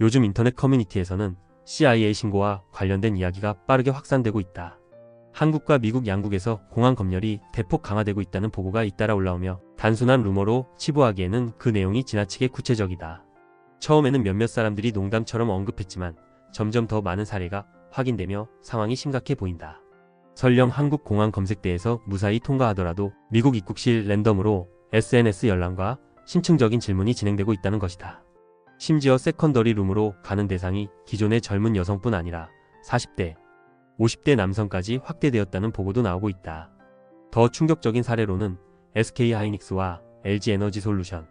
요즘 인터넷 커뮤니티에서는 CIA 신고와 관련된 이야기가 빠르게 확산되고 있다. 한국과 미국 양국에서 공항 검열이 대폭 강화되고 있다는 보고가 잇따라 올라오며 단순한 루머로 치부하기에는 그 내용이 지나치게 구체적이다. 처음에는 몇몇 사람들이 농담처럼 언급했지만 점점 더 많은 사례가 확인되며 상황이 심각해 보인다. 설령 한국 공항 검색대에서 무사히 통과하더라도 미국 입국 시 랜덤으로 SNS 열람과 신층적인 질문이 진행되고 있다는 것이다. 심지어 세컨더리 룸으로 가는 대상이 기존의 젊은 여성뿐 아니라 40대, 50대 남성까지 확대되었다는 보고도 나오고 있다. 더 충격적인 사례로는 SK 하이닉스와 LG 에너지 솔루션,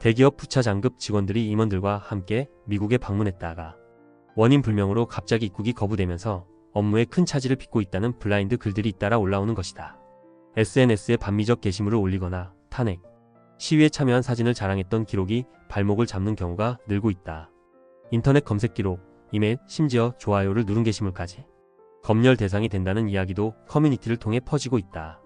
대기업 부차 장급 직원들이 임원들과 함께 미국에 방문했다가 원인 불명으로 갑자기 입국이 거부되면서 업무에 큰 차질을 빚고 있다는 블라인드 글들이 잇따라 올라오는 것이다. SNS에 반미적 게시물을 올리거나 탄핵, 시위에 참여한 사진을 자랑했던 기록이 발목을 잡는 경우가 늘고 있다. 인터넷 검색 기록, 이메일, 심지어 좋아요를 누른 게시물까지 검열 대상이 된다는 이야기도 커뮤니티를 통해 퍼지고 있다.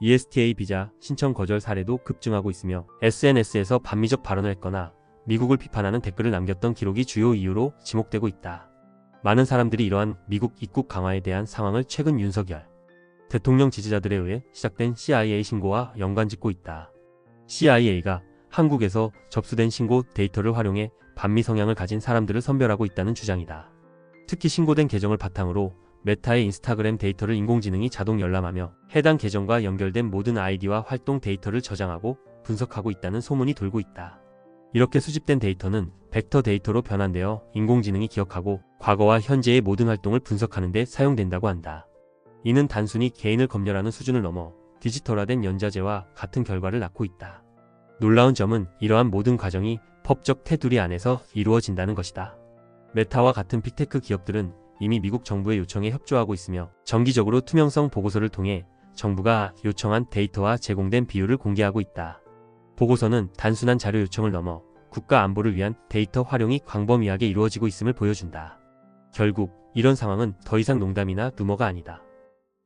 ESTA 비자 신청 거절 사례도 급증하고 있으며 SNS에서 반미적 발언을 했거나 미국을 비판하는 댓글을 남겼던 기록이 주요 이유로 지목되고 있다. 많은 사람들이 이러한 미국 입국 강화에 대한 상황을 최근 윤석열 대통령 지지자들에 의해 시작된 CIA 신고와 연관짓고 있다. CIA가 한국에서 접수된 신고 데이터를 활용해 반미 성향을 가진 사람들을 선별하고 있다는 주장이다. 특히 신고된 계정을 바탕으로 메타의 인스타그램 데이터를 인공지능이 자동 열람하며 해당 계정과 연결된 모든 아이디와 활동 데이터를 저장하고 분석하고 있다는 소문이 돌고 있다. 이렇게 수집된 데이터는 벡터 데이터로 변환되어 인공지능이 기억하고 과거와 현재의 모든 활동을 분석하는 데 사용된다고 한다. 이는 단순히 개인을 검열하는 수준을 넘어 디지털화된 연자제와 같은 결과를 낳고 있다. 놀라운 점은 이러한 모든 과정이 법적 테두리 안에서 이루어진다는 것이다. 메타와 같은 빅테크 기업들은 이미 미국 정부의 요청에 협조하고 있으며 정기적으로 투명성 보고서를 통해 정부가 요청한 데이터와 제공된 비율을 공개하고 있다. 보고서는 단순한 자료 요청을 넘어 국가 안보를 위한 데이터 활용이 광범위하게 이루어지고 있음을 보여준다. 결국 이런 상황은 더 이상 농담이나 루머가 아니다.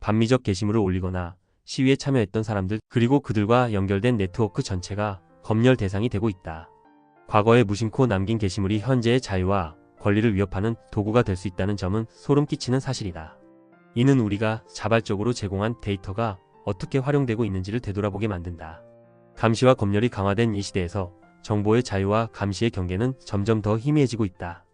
반미적 게시물을 올리거나 시위에 참여했던 사람들 그리고 그들과 연결된 네트워크 전체가 검열 대상이 되고 있다. 과거에 무심코 남긴 게시물이 현재의 자유와 권리를 위협하는 도구가 될 수 있다는 점은 소름 끼치는 사실이다. 이는 우리가 자발적으로 제공한 데이터가 어떻게 활용되고 있는지를 되돌아보게 만든다. 감시와 검열이 강화된 이 시대에서 정보의 자유와 감시의 경계는 점점 더 희미해지고 있다.